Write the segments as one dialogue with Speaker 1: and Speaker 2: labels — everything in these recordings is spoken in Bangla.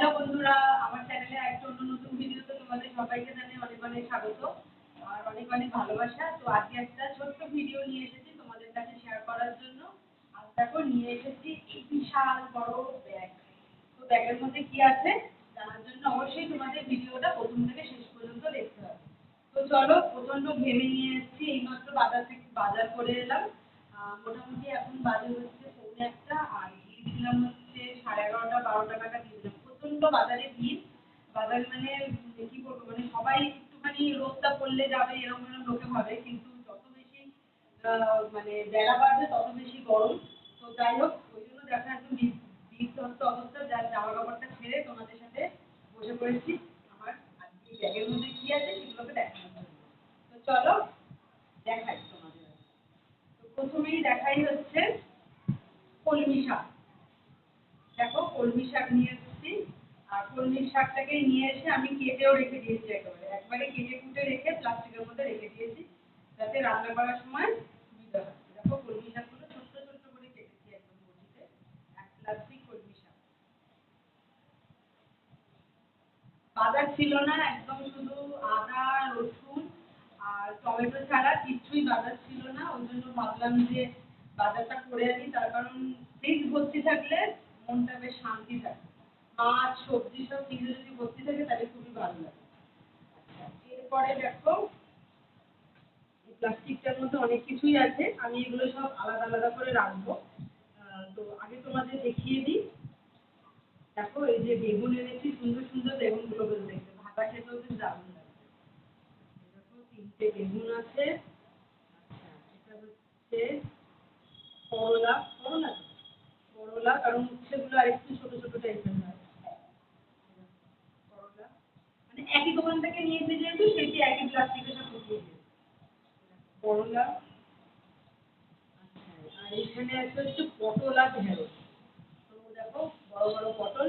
Speaker 1: হ্যালো বন্ধুরা আমার চ্যানেলে একটা অন্য নতুন ভিডিওতে তোমাদের সবাইকে জানাই অনেক অনেক স্বাগত। আর অনেক অনেক ভালোবাসা। তো আজকে একটা ছোট্ট ভিডিও নিয়ে এসেছি তোমাদের কাছে শেয়ার করার জন্য। আর দেখো, নিয়ে এসেছি বিশাল বড় ব্যাগ তো ব্যাগের মধ্যে কি আছে জানার জন্য অবশ্যই তোমাদের ভিডিওটা প্রথম থেকে শেষ পর্যন্ত দেখতে হবে। তো চলো, প্রচণ্ড ঘেমে নিয়ে এসেছি। এইমাত্র বাজার থেকে বাজার করে এলাম। মোটামুটি এখন বাজে হচ্ছে পৌনে একটা। আর গিয়েছিলাম হচ্ছে সাড়ে এগারোটা, বারোটা নাগাদ গিয়েছিলাম প্রচণ্ড বাজারে ভিড়। বাজার মানে কি বলব মানে সবাই একটুখানি রোদটা পড়লে যাবে, এরকম এরকম লোকে ভাবে, কিন্তু যত বেশি মানে বেলা বাড়বে, তত বেশি গরম। তো যাই হোক, ওই জন্য দেখা একদম বিধ্বস্ত অবস্থা। যার জামা কাপড়টা ছেড়ে তোমাদের সাথে বসে পড়েছি। আমার আজকে ব্যাগের মধ্যে কি আছে সেগুলোকে জন্য। তো চলো, দেখাই তোমাদের। তো প্রথমেই দেখাই হচ্ছে কলমি শাক। দেখো, কলমি শাক নিয়ে আর কলমি শাকটাকে নিয়ে এসে আমি কেটেও রেখে দিয়েছি একেবারে। একবারে কেটে কুটে রেখে প্লাস্টিকের মধ্যে রেখে দিয়েছি, যাতে রান্না করার সময় সুবিধা হয়। দেখো, কলমি শাকগুলো ছোট্ট ছোট্ট করে কেটেছি একদম বটিতে। এক প্লাস্টিক কলমি শাক। বাজার ছিল না, একদম শুধু আদা, রসুন আর টমেটো ছাড়া কিচ্ছুই বাজার ছিল না। ওই জন্য ভাবলাম যে বাজারটা করে আনি। তার কারণ ফ্রিজ ভর্তি থাকলে মনটা বেশ শান্তি থাকে মাছ, সবজি সব ফ্রিজে যদি ভর্তি থাকে, তাহলে খুবই ভালো লাগে। আচ্ছা এরপরে দেখো প্লাস্টিকটার মধ্যে অনেক কিছুই আছে। আমি এগুলো সব আলাদা আলাদা করে রাখব। তো আগে তোমাদের দেখিয়ে দিই। দেখো, এই যে বেগুন এনেছি, সুন্দর সুন্দর বেগুনগুলো বেশ দেখতে। ভাজা খেতেও বেশ দারুণ লাগে। দেখো, তিনটে বেগুন আছে। আচ্ছা এটা হচ্ছে করলা। করলা? করলা, কারণ উচ্ছেগুলো আরেকটু ছোট ছোট টাইপের হয় করলা মানে একই দোকান থেকে নিয়েছে যেহেতু, সেটি একই প্লাস্টিকের সাথে দিয়েছে। করলা আর এখানে আছে হচ্ছে পটল আর ঢেঁড়স। তো দেখো, বড় বড় পটল।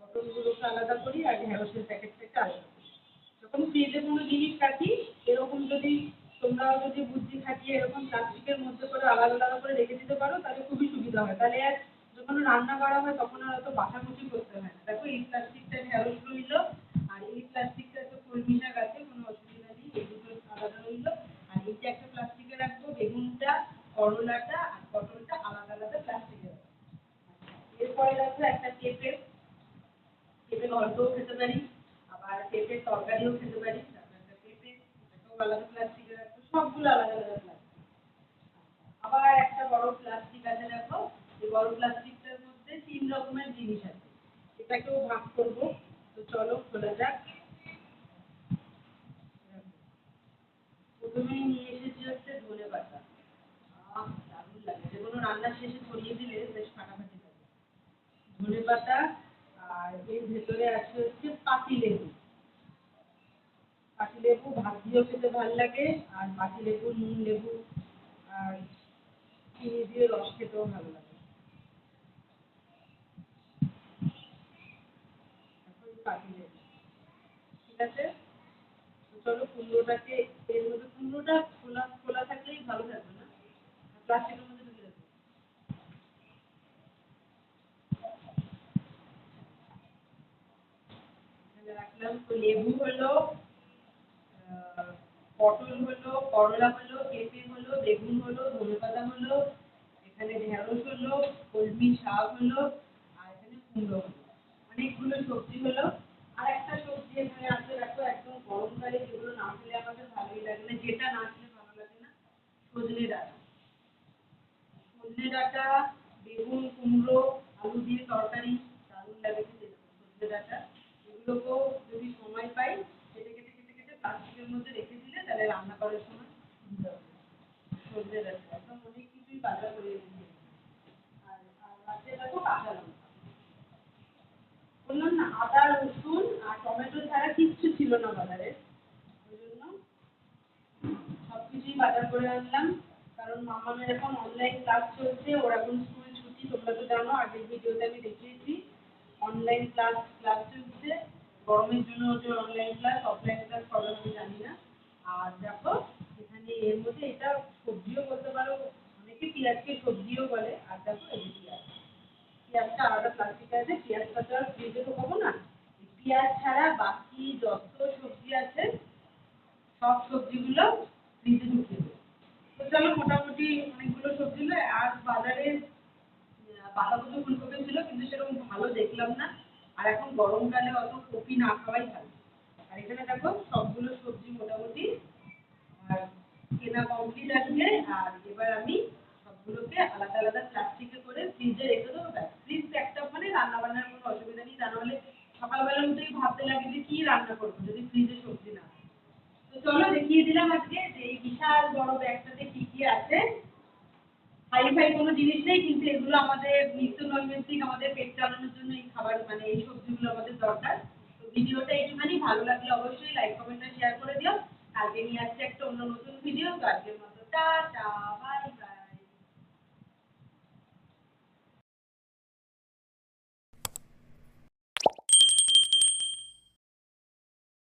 Speaker 1: পটলগুলোকে আলাদা করি আর ঢেঁড়সের প্যাকেটটাকে আলাদা করি। যখন ফ্রিজে কোনো জিনিস রাখি, এরকম যদি তোমরাও যদি বুদ্ধি খাটিয়ে এরকম প্লাস্টিকের মধ্যে করে আলাদা আলাদা করে রেখে দিতে পারো, তাহলে খুবই সুবিধা হয়। তাহলে আর যখন রান্না করা হয়, তখন আর অত বাছাকুচি করতে হয় না। দেখো, এই প্লাস্টিকটা ঢেঁড়স রইল, আর এই প্লাস্টিকটা তো কলমি শাক আছে কোনো অসুবিধা নেই, এই দুটো আলাদা রইল। আর এইটা একটা প্লাস্টিকে রাখব, বেগুনটা, করলাটা আর পটলটা আলাদা আলাদা প্লাস্টিকে রাখব। এরপরে দেখো একটা পেঁপে। পেঁপে গল্পও খেতে পারি, আবার পেঁপের তরকারিও খেতে পারি। তারপর একটা পেঁপে এটাকেও আলাদা প্লাস্টিকে রাখব, সবগুলো আলাদা আলাদা প্লাস্টিক। আবার একটা বড় প্লাস্টিক আছে, দেখো এই বড় প্লাস্টিকটার মধ্যে তিন রকমের জিনিস আছে। এটাকেও ভাগ করব। তো চলো, খোলা যাক। প্রথমেই নিয়ে এসেছি হচ্ছে ধনে পাতা। দারুণ লাগে যে কোনো রান্নার শেষে ছড়িয়ে দিলে বেশ ফাটাফাটি লাগে। ধনে পাতা আর এর ভেতরে আছে হচ্ছে পাতি লেবু। পাতি ভাত দিয়েও খেতে ভালো লাগে, আর পাতি লেবু, নুন লেবু আর চিনি দিয়ে রস খেতেও ভালো লাগে। পাতি ঠিক আছে? চলো এর মধ্যে কুমড়োটা খোলা খোলা থাকলেই ভালো থাকবে না। মধ্যে ঢুকে রাখলাম তো লেবু হলো পটল হলো, করলা হলো, পেঁপে হলো, বেগুন হলো, ধনেপাতা হলো, এখানে ঢেঁড়স হলো, কলমি শাক হলো, আর এখানে কুমড়ো হলো। অনেকগুলো সবজি হলো। আর একটা সবজি এখানে আছে, দেখো, একদম গরমকালে যেগুলো না খেলে আমাদের ভালোই লাগে না, যেটা না খেলে ভালো লাগে না, সজনে ডাঁটা। সজনে ডাঁটা, বেগুন, কুমড়ো, আলু দিয়ে তরকারি, দারুণ লাগে সজনে ডাঁটা। এগুলোকেও যদি সময় পাই, কেটে কেটে কেটে কেটে প্লাস্টিকের মধ্যে রেখে দিলে তাহলে রান্না করার সময় আদা, রসুন আর টমেটো ছাড়া কিচ্ছু ছিল না বাজারে। ওই জন্য বাজার করে আনলাম। কারণ মামামের এখন অনলাইন ক্লাস চলছে, ওর এখন স্কুল ছুটি, তোমরা তো জানো, আগের ভিডিওতে আমি দেখিয়েছি। অনলাইন ক্লাস ক্লাস চলছে। গরমের জন্য হচ্ছে অনলাইন ক্লাস অফলাইন ক্লাস কবে আমি জানি না। আর দেখো, এখানে এর মধ্যে এটা সবজিও বলতে পারো, অনেকে পেঁয়াজকে সবজিও বলে, আর দেখো এই পেঁয়াজ পেঁয়াজটা আলাদা প্লাস্টিক আছে পেঁয়াজটা তো আর ফ্রিজে ঢোকাবো না। পেঁয়াজ ছাড়া বাকি যত সবজি আছে, সব সবজিগুলো ফ্রিজে ঢুকিয়ে দেবো। তো চলো মোটামুটি অনেকগুলো সবজি হলো আর বাজারে বাঁধাকপি ফুলকপি ছিল, কিন্তু সেরকম ভালো দেখলাম না। আর এখন গরমকালে অত কপি না খাওয়াই ভালো। আর এখানে দেখো, সবগুলো সবজি মোটামুটি, আর কেনা কমপ্লিট আছে আর এবার আমি সবগুলোকে আলাদা আলাদা প্লাস্টিকে করে ফ্রিজে রেখে দেবো। ব্যাস ফ্রিজ একটা মানে রান্না বান্নার কোনো অসুবিধা নেই। তা নাহলে সকালবেলা উঠেই ভাবতে লাগে যে কী রান্না করব, যদি ফ্রিজে সবজি না। তো চলো দেখিয়ে দিলাম আজকে যে এই বিশাল বড় ব্যাগটাতে কি কি আছে। হাই ফাই কোনো জিনিস নেই, কিন্তু এগুলো আমাদের নিত্য নৈমিত্তিক আমাদের পেট চালানোর জন্য এই খাবার মানে এই সবজিগুলো আমাদের দরকার। তো ভিডিওটা একটুখানি ভালো লাগলে অবশ্যই লাইক কমেন্ট শেয়ার করে দিও। কালকে নিয়ে আসছে একটা অন্য নতুন ভিডিও তো আজকের মতো টাটা বাই